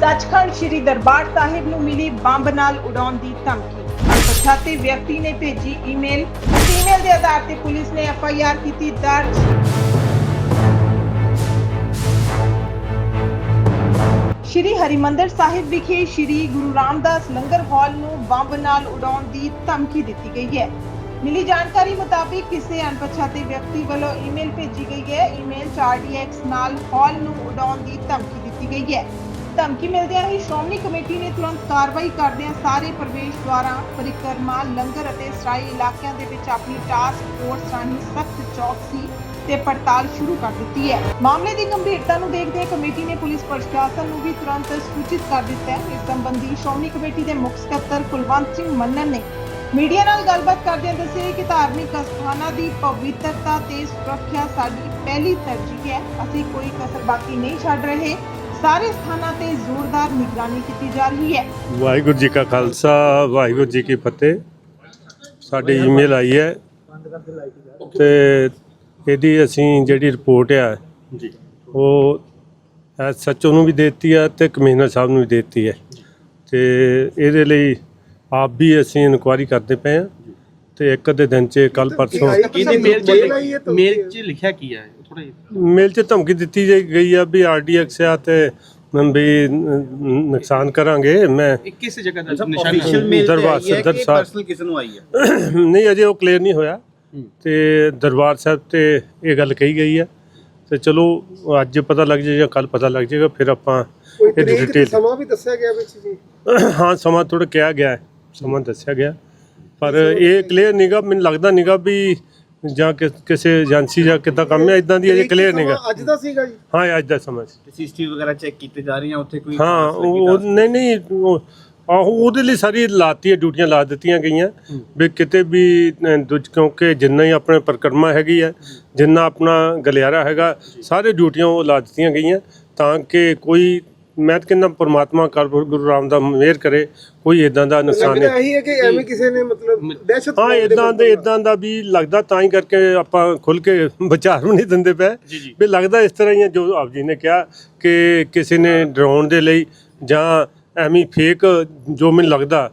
ਸੱਚਖੰਡ ਸ੍ਰੀ ਦਰਬਾਰ ਸਾਹਿਬ ਨੂੰ ਮਿਲੀ ਬੰਬ ਨਾਲ ਉਡਾਉਣ ਦੀ ਧਮਕੀ। ਅਣਪਛਾਤੇ ਵਿਅਕਤੀ ਨੇ ਭੇਜੀ ਈਮੇਲ। ਈਮੇਲ ਦੇ ਆਧਾਰ ਤੇ ਪੁਲਿਸ ਨੇ ਐਫ ਆਈ ਆਰ ਕੀਤੀ ਦਰਜ। ਸ਼੍ਰੀ ਹਰਿਮੰਦਰ ਸਾਹਿਬ ਵਿਖੇ ਸ਼੍ਰੀ ਗੁਰੂ ਰਾਮਦਾਸ ਲੰਗਰ ਹਾਲ ਨੂੰ ਬੰਬ ਨਾਲ ਉਡਾਉਣ ਦੀ ਧਮਕੀ ਦਿੱਤੀ ਗਈ ਹੈ। ਮਿਲੀ ਜਾਣਕਾਰੀ ਮੁਤਾਬਿਕ ਕਿਸੇ ਅਣਪਛਾਤੇ ਵਿਅਕਤੀ ਵੱਲੋਂ ਈਮੇਲ ਭੇਜੀ ਗਈ ਹੈ। ਈਮੇਲ 4DX ਨਾਲ ਹਾਲ ਨੂੰ ਉਡਾਉਣ ਦੀ ਧਮਕੀ ਦਿੱਤੀ ਗਈ ਹੈ। ਧਮਕੀ ਮਿਲਦਿਆਂ ਹੀ ਸ਼੍ਰੋਮਣੀ ਕਮੇਟੀ ਨੇ ਤੁਰੰਤ ਕਾਰਵਾਈ ਕਰਦਿਆਂ ਸਾਰੇ ਪ੍ਰਵੇਸ਼ ਦੁਆਰਾਂ, ਪਰਿਕਰਮਾ, ਲੰਗਰ ਅਤੇ ਸਰਾਈ ਇਲਾਕਿਆਂ ਦੇ ਵਿੱਚ ਆਪਣੀ ਟਾਸਕ ਫੋਰਸ ਰਾਹੀਂ ਸਖਤ ਚੌਕਸੀ ਤੇ ਪੜਤਾਲ ਸ਼ੁਰੂ ਕਰ ਦਿੱਤੀ ਹੈ। ਮਾਮਲੇ ਦੀ ਗੰਭੀਰਤਾ ਨੂੰ ਦੇਖਦੇ ਕਮੇਟੀ ਨੇ ਪੁਲਿਸ ਪ੍ਰਸ਼ਾਸਨ ਨੂੰ ਵੀ ਤੁਰੰਤ ਸੂਚਿਤ ਕਰ ਦਿੱਤਾ ਹੈ। ਇਸ ਸੰਬੰਧੀ ਸ਼੍ਰੋਮਣੀ ਕਮੇਟੀ ਦੇ ਮੁੱਖ ਸਕੱਤਰ ਕੁਲਵੰਤ ਸਿੰਘ ਮੰਨਨ ਨੇ ਮੀਡੀਆ ਨਾਲ ਗੱਲਬਾਤ ਕਰਦਿਆਂ ਦੱਸਿਆ ਕਿ ਧਾਰਮਿਕ ਅਸਥਾਨਾਂ ਦੀ ਪਵਿੱਤਰਤਾ ਤੇ ਸੁਰੱਖਿਆ ਸਾਡੀ ਪਹਿਲੀ ਤਰਜੀਹ ਹੈ। ਅਸੀਂ ਕੋਈ ਕਸਰ ਬਾਕੀ ਨਹੀਂ ਛੱਡ ਰਹੇ। ਸਾਰੇ ਸਥਾਨਾਂ ਤੇ ਜ਼ੋਰਦਾਰ ਨਿਗਰਾਨੀ ਕੀਤੀ ਜਾ ਰਹੀ ਹੈ। ਵਾਹਿਗੁਰੂ ਜੀ ਕਾ ਖਾਲਸਾ ਵਾਹਿਗੁਰੂ ਜੀ ਕੀ ਫਤਿਹ। ਸਾਡੀ ਈਮੇਲ ਆਈ ਹੈ ਤੇ ਇਹਦੀ ਅਸੀਂ ਜਿਹੜੀ ਰਿਪੋਰਟ ਆ ਜੀ। ਉਹ ਐਸਐਚਓ ਨੂੰ ਵੀ ਦਿੱਤੀ ਹੈ ਤੇ ਕਮਿਸ਼ਨਰ ਸਾਹਿਬ ਨੂੰ ਵੀ ਦਿੱਤੀ ਹੈ। ਤੇ ਇਹਦੇ ਲਈ ਆਪ ਵੀ ਅਸੀਂ ਇਨਕੁਆਇਰੀ ਕਰਦੇ ਪਏ ਹਾਂ ਤੇ ਇੱਕ ਅੱਧੇ ਦਿਨ ਚ ਕੱਲ ਪਰਸੋਂ ਇਹਦੀ ਮੇਲ ਚ ਮੇਲ ਚ ਲਿਖਿਆ ਕੀ ਹੈ ਥੋੜਾ ਮੇਲ 'ਚ ਧਮਕੀ ਦਿੱਤੀ ਜਾਈ ਗਈ ਆ ਵੀ ਆਰਡੀਐਕਸ ਆ ਤੇ ਵੀ ਨ- ਨੁਕਸਾਨ ਕਰਾਂਗੇ ਮੈਂ ਇਹ ਕਿਸ ਜਗ੍ਹਾ ਦਾ ਨਿਸ਼ਾਨ ਅਫੀਸ਼ੀਅਲ ਮੇਲ ਦਰਬਾਰ ਸਦਰ ਸਾਹਿਬ। ਪਰਸਨਲ ਕਿਸ ਨੂੰ ਆਈ ਹੈ? ਨਹੀਂ ਅਜੇ ਉਹ ਕਲੀਅਰ ਨਹੀਂ ਹੋਇਆ। ਤੇ ਦਰਬਾਰ ਸਾਹਿਬ ਤੇ ਇਹ ਗੱਲ ਕਹੀ ਗਈ ਹੈ। ਤੇ ਚਲੋ ਅੱਜ ਪਤਾ ਲੱਗ ਜਾਏ ਜਾਂ ਕੱਲ ਪਤਾ ਲੱਗ ਜਾਏਗਾ ਫਿਰ ਆਪਾਂ ਤੇ ਡਿਟੇਲ ਸਮਾਂ ਵੀ ਦੱਸਿਆ ਗਿਆ ਵਿੱਚ ਜੀ? ਹਾਂ ਸਮਾਂ ਥੋੜਾ ਕਿਹਾ ਗਿਆ ਸਮਾਂ ਦੱਸਿਆ ਗਿਆ। ਪਰ ਇਹ ਕਲੀਅਰ ਨਹੀਂਗਾ ਮੈਨੂੰ ਲੱਗਦਾ ਨਹੀਂਗਾ ਵੀ ਜਾਂ ਕਿ- ਕਿਸੇ ਏਜੰਸੀ ਜਾਂ ਕਿੱਦਾਂ ਕੰਮ ਹੈ ਇਦਾਂ ਦੀ ਅਜੇ ਤੇ ਕਲੀਅਰ ਨਹੀਂਗਾ ਅੱਜ ਦਾ ਸੀਗਾ ਜੀ। ਹਾਂ ਇਹ ਅੱਜ ਦਾ ਸਮਾਂ ਸੀ। ਸੀਸੀਟੀਵੀ ਵਗੈਰਾ ਚੈੱਕ ਕੀਤੇ ਜਾ ਰਹੀਆਂ ਉੱਥੇ ਕੋਈ ਹਾਂ ਉਹ ਉਹ- ਨਹੀਂ ਨਹੀਂ ਉਹ- ਆਹੋ ਉਹਦੇ ਲਈ ਸਾਰੀ ਲਾਤੀ ਹੈ ਡਿਊਟੀਆਂ ਲਾ ਦਿੱਤੀਆਂ ਗਈਆਂ। ਵੀ ਕਿਤੇ ਵੀ ਅ, ਦੂਜ ਕਿਉਂਕਿ ਜਿੰਨਾ ਹੀ ਆਪਣੇ ਪਰਿਕਰਮਾ ਹੈਗੀ ਹੈ ਜਿੰਨਾ ਆਪਣਾ ਗਲਿਆਰਾ ਹੈਗਾ ਸਾਰੇ ਡਿਊਟੀਆਂ ਉਹ ਲਾ ਦਿੱਤੀਆਂ ਗਈਆਂ ਤਾਂ ਕਿ ਕੋਈ ਮੈਂ ਤਾਂ ਕਹਿੰਦਾ ਪਰਮਾਤਮਾ ਕਰ ਗੁਰੂ ਰਾਮ ਦਾ ਮਿਹਰ ਕਰੇ ਕੋਈ ਇਦਾਂ ਦਾ ਨੁਕਸਾਨ ਲੱਗਦਾ ਨਹੀਂ ਇਹੀ ਹੈ ਕਿ ਐਵੇਂ ਕਿਸੇ ਨੇ ਮਤਲਬ ਦਹਿਸ਼ਤ ਹਾਂ ਇਦਾਂ ਦੇ ਇਦਾਂ ਦਾ ਵੀ ਲੱਗਦਾ ਤਾਂ ਹੀ ਕਰਕੇ ਆਪਾਂ ਖੁੱਲ ਕੇ ਵਿਚਾਰ ਵੀ ਨਹੀਂ ਦਿੰਦੇ ਪਏ। ਵੀ ਲੱਗਦਾ ਇਸ ਤਰ੍ਹਾਂ ਹੀ ਹੈ ਜੋ ਆਪ ਜੀ ਨੇ ਕਿਹਾ ਕਿ ਕਿਸੇ ਨੇ ਡਰਾਉਣ ਦੇ ਲਈ ਜਾਂ ਐਵੇਂ ਫੇਕ ਜੋ ਮੈਨੂੰ ਲੱਗਦਾ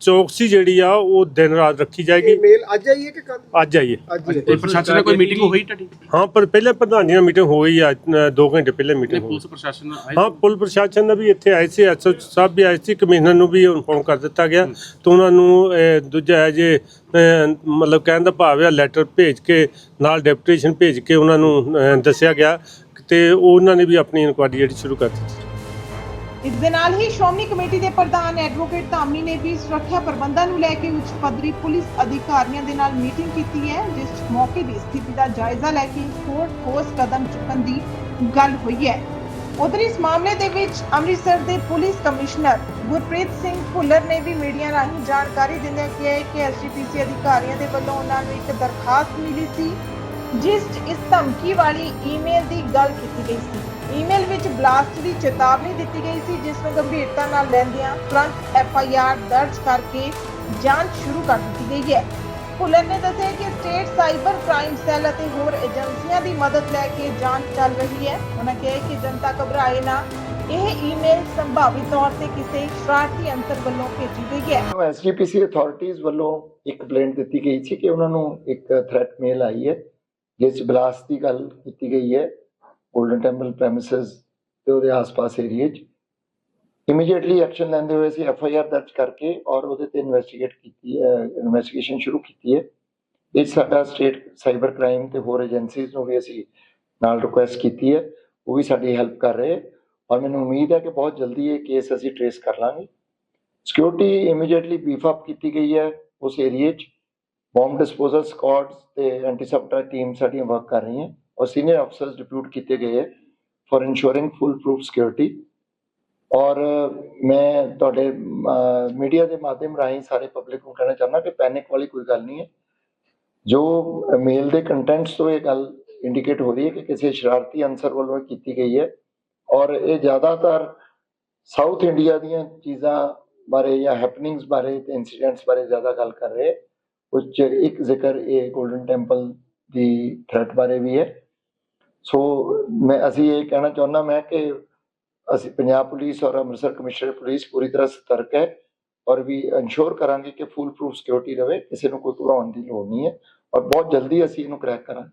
ਚੌਕਸੀ ਜਿਹੜੀ ਆ ਉਹ ਦਿਨ ਰਾਤ ਰੱਖੀ ਜਾਏਗੀ। ਮੇਲ ਅੱਜ ਆਈ ਹੈ ਕਿ ਕੱਲ ਅੱਜ ਆਈਏ ਅੱਜ ਹੀ ਪ੍ਰਸ਼ਾਸਨ ਨਾਲ ਕੋਈ ਮੀਟਿੰਗ ਹੋਈ ਤੁਹਾਡੀ? ਹਾਂ ਪਰ ਪਹਿਲੇ ਪ੍ਰਧਾਨੀਆਂ ਮੀਟਿੰਗ ਹੋ ਗਈ ਆ 2 ਘੰਟੇ ਪਹਿਲੇ ਮੀਟਿੰਗ ਹੋ ਪੁਲਿਸ ਪ੍ਰਸ਼ਾਸਨ ਆਏ? ਹਾਂ ਪੁਲ ਪ੍ਰਸ਼ਾਸਨ ਦਾ ਵੀ ਇੱਥੇ ਆਏ ਸੀ ਐਸਓ ਸਾਹਿਬ ਵੀ ਆਏ ਸੀ ਕਮਿਸ਼ਨਰ ਨੂੰ ਵੀ ਇਨਫੋਰਮ ਕਰ ਦਿੱਤਾ ਗਿਆ। ਤੇ ਉਹਨਾਂ ਨੂੰ ਇਹ, ਦੂਜਾ ਹੈ ਜੇ ਮਤਲਬ ਕਹਿਣ ਦਾ ਭਾਵ ਹੈ ਲੈਟਰ ਭੇਜ ਕੇ ਨਾਲ ਡੈਪੂਟੇਸ਼ਨ ਭੇਜ ਕੇ ਉਹਨਾਂ ਨੂੰ ਦੱਸਿਆ ਗਿਆ। ਤੇ ਉਹਨਾਂ ਨੇ ਵੀ ਆਪਣੀ ਇਨਕੁਆਇਰੀ ਜਿਹੜੀ ਸ਼ੁਰੂ ਕਰ ਦਿੱਤੀ। ਇਸ ਦੇ ਨਾਲ ਹੀ ਸ਼੍ਰੋਮਣੀ ਕਮੇਟੀ ਦੇ ਪ੍ਰਧਾਨ ਐਡਵੋਕੇਟ ਧਾਮੀ ਨੇ ਵੀ ਸੁਰੱਖਿਆ ਪ੍ਰਬੰਧਾਂ ਨੂੰ ਲੈ ਕੇ ਉੱਚ ਪੱਧਰੀ ਪੁਲਿਸ ਅਧਿਕਾਰੀਆਂ ਦੇ ਨਾਲ ਮੀਟਿੰਗ ਕੀਤੀ ਹੈ, ਜਿਸ ਮੌਕੇ ਦੀ ਸਥਿਤੀ ਦਾ ਜਾਇਜ਼ਾ ਲੈ ਕੇ ਹੋਰ ਠੋਸ ਕਦਮ ਚੁੱਕਣ ਦੀ ਗੱਲ ਹੋਈ ਹੈ। ਉਧਰ ਇਸ ਮਾਮਲੇ ਦੇ ਵਿੱਚ ਅੰਮ੍ਰਿਤਸਰ ਦੇ ਪੁਲਿਸ ਕਮਿਸ਼ਨਰ ਗੁਰਪ੍ਰੀਤ ਸਿੰਘ ਭੁੱਲਰ ਨੇ ਵੀ ਮੀਡੀਆ ਰਾਹੀਂ ਜਾਣਕਾਰੀ ਦਿੰਦਿਆਂ ਕਿਹਾ ਹੈ ਕਿ ਐਸਜੀਪੀਸੀ ਅਧਿਕਾਰੀਆਂ ਦੇ ਵੱਲੋਂ ਉਹਨਾਂ ਨੂੰ ਇੱਕ ਦਰਖਾਸਤ ਮਿਲੀ ਸੀ ਜਿਸ 'ਚ ਇਸ ਧਮਕੀ ਵਾਲੀ ਈਮੇਲ ਦੀ ਗੱਲ ਕੀਤੀ ਗਈ ਸੀ। ਈਮੇਲ ਵਿੱਚ ਬਲਾਸਟ ਦੀ ਚੇਤਾਵਨੀ ਦਿੱਤੀ ਗਈ ਸੀ, ਜਿਸ ਨੂੰ ਗੰਭੀਰਤਾ ਨਾਲ ਲੈਂਦਿਆਂ ਤੁਰੰਤ ਐਫ ਆਈ ਆਰ ਦਰਜ ਕਰਕੇ ਜਾਂਚ ਸ਼ੁਰੂ ਕਰ ਦਿੱਤੀ ਗਈ ਹੈ। ਭੁੱਲਰ ਨੇ ਦੱਸਿਆ ਕਿ ਸਟੇਟ ਸਾਈਬਰ ਕ੍ਰਾਈਮ ਸੈੱਲ ਅਤੇ ਹੋਰ ਏਜੰਸੀਆਂ ਦੀ ਮਦਦ ਲੈ ਕੇ ਜਾਂਚ ਚੱਲ ਰਹੀ ਹੈ। ਉਹਨਾਂ ਕਿਹਾ ਕਿ ਜਨਤਾ ਘਬਰਾਏ ਨਾ। ਇਹ ਈਮੇਲ ਸੰਭਾਵੀ ਤੌਰ ਤੇ ਕਿਸੇ ਸ਼ਰਾਰਤੀ ਅੰਤਰ ਵੱਲੋਂ ਭੇਜੀ ਗਈ ਹੈ। ਐਸਜੀਪੀਸੀ ਅਥਾਰਟੀਜ਼ ਵੱਲੋਂ ਇੱਕ ਕੰਪਲੇਂਟ ਦਿੱਤੀ ਗਈ ਸੀ ਕਿ ਉਹਨਾਂ ਨੂੰ ਇੱਕ ਥ੍ਰੈਟ ਮੇਲ ਆਈ ਹੈ। ਜਿਸ 'ਚ ਬਲਾਸਟ ਦੀ ਗੱਲ ਕੀਤੀ ਗਈ ਹੈ ਗੋਲਡਨ ਟੈਂਪਲ ਪ੍ਰੈਮਿਸਸ ਤੇ ਉਹਦੇ ਆਸ-ਪਾਸ ਏਰੀਏ 'ਚ। ਇਮੀਡੀਏਟਲੀ ਐਕਸ਼ਨ ਲੈਂਦੇ ਹੋਏ ਅਸੀਂ ਐਫ ਆਈ ਆਰ ਦਰਜ ਕਰਕੇ ਔਰ ਉਹਦੇ ਤੇ ਇਨਵੈਸਟੀਗੇਟ ਕੀਤੀ ਹੈ ਇਨਵੈਸਟੀਗੇਸ਼ਨ ਸ਼ੁਰੂ ਕੀਤੀ ਹੈ। ਇਹ 'ਚ ਸਾਡਾ ਸਟੇਟ ਸਾਈਬਰ ਕ੍ਰਾਈਮ ਤੇ ਹੋਰ ਏਜੰਸੀਜ਼ ਨੂੰ ਵੀ ਅਸੀਂ ਨਾਲ ਰਿਕੁਐਸਟ ਕੀਤੀ ਹੈ, ਉਹ ਵੀ ਸਾਡੀ ਹੈਲਪ ਕਰ ਰਹੇ ਔਰ ਮੈਨੂੰ ਉਮੀਦ ਹੈ ਕਿ ਬਹੁਤ ਜਲਦੀ ਇਹ ਕੇਸ ਅਸੀਂ ਟ੍ਰੇਸ ਕਰ ਲਾਂਗੇ। ਸਿਕਿਉਰਿਟੀ ਇਮੀਡੀਏਟਲੀ ਬੀਫ ਅਪ ਕੀਤੀ ਗਈ ਹੈ ਉਸ ਏਰੀਏ 'ਚ। ਬੰਬ ਡਿਸਪੋਜ਼ਲ ਸਕਾਡਸ ਤੇ ਐਂਟੀ ਟੀਮ ਸਾਡੀਆਂ ਵਰਕ ਕਰ ਰਹੀਆਂ। ਔਰ ਸੀਨੀਅਰ ਅਫਸਰਸ ਡਿਪਿਊਟ ਕੀਤੇ ਗਏ ਹੈ for ensuring full proof security ਔਰ ਮੈਂ ਤੁਹਾਡੇ ਮੀਡੀਆ ਦੇ ਮਾਧਿਅਮ ਰਾਹੀਂ ਸਾਰੇ ਪਬਲਿਕ ਨੂੰ ਕਹਿਣਾ ਚਾਹੁੰਦਾ ਕਿ ਪੈਨਿਕ ਵਾਲੀ ਕੋਈ ਗੱਲ ਨਹੀਂ ਹੈ। ਜੋ ਮੇਲ ਦੇ ਕੰਟੈਂਟਸ ਤੋਂ ਇਹ ਗੱਲ ਇੰਡੀਕੇਟ ਹੋ ਰਹੀ ਹੈ ਕਿ ਕਿਸੇ ਸ਼ਰਾਰਤੀ ਅਨਸਰ ਵੱਲੋਂ ਕੀਤੀ ਗਈ ਹੈ। ਔਰ ਇਹ ਜ਼ਿਆਦਾਤਰ ਸਾਊਥ ਇੰਡੀਆ ਦੀਆਂ ਚੀਜ਼ਾਂ ਬਾਰੇ ਜਾਂ ਹੈਪਨਿੰਗਸ ਬਾਰੇ ਤੇ ਇਨਸੀਡੈਂਟਸ ਬਾਰੇ ਜ਼ਿਆਦਾ ਗੱਲ ਕਰ ਰਹੇ ਉਸ 'ਚ ਇੱਕ ਜ਼ਿਕਰ ਇਹ 골ਡਨ ਟੈਂਪਲ ਦੀ ਥ੍ਰੈਟ ਬਾਰੇ ਵੀ ਹੈ। ਸੋ ਮੈਂ, ਅਸੀਂ ਇਹ ਕਹਿਣਾ ਚਾਹੁੰਦਾ ਮੈਂ ਕਿ ਅਸੀਂ ਪੰਜਾਬ ਪੁਲਿਸ ਔਰ ਅੰਮ੍ਰਿਤਸਰ ਕਮਿਸ਼ਨਰ ਪੁਲਿਸ ਪੂਰੀ ਤਰ੍ਹਾਂ ਸਤਰਕ ਹੈ ਔਰ ਵੀ ਇਨਸ਼ੋਰ ਕਰਾਂਗੇ ਕਿ ਫੁੱਲ ਪ੍ਰੂਫ ਸਿਕਿਉਰਿਟੀ ਰਵੇ, ਕਿਸੇ ਨੂੰ ਕੋਈ ਘਬਰਾਉਣ ਦੀ ਲੋੜ ਨਹੀਂ ਹੈ ਔਰ ਬਹੁਤ ਜਲਦੀ ਅਸੀਂ ਇਹਨੂੰ ਕ੍ਰੈਕ ਕਰਾਂਗੇ।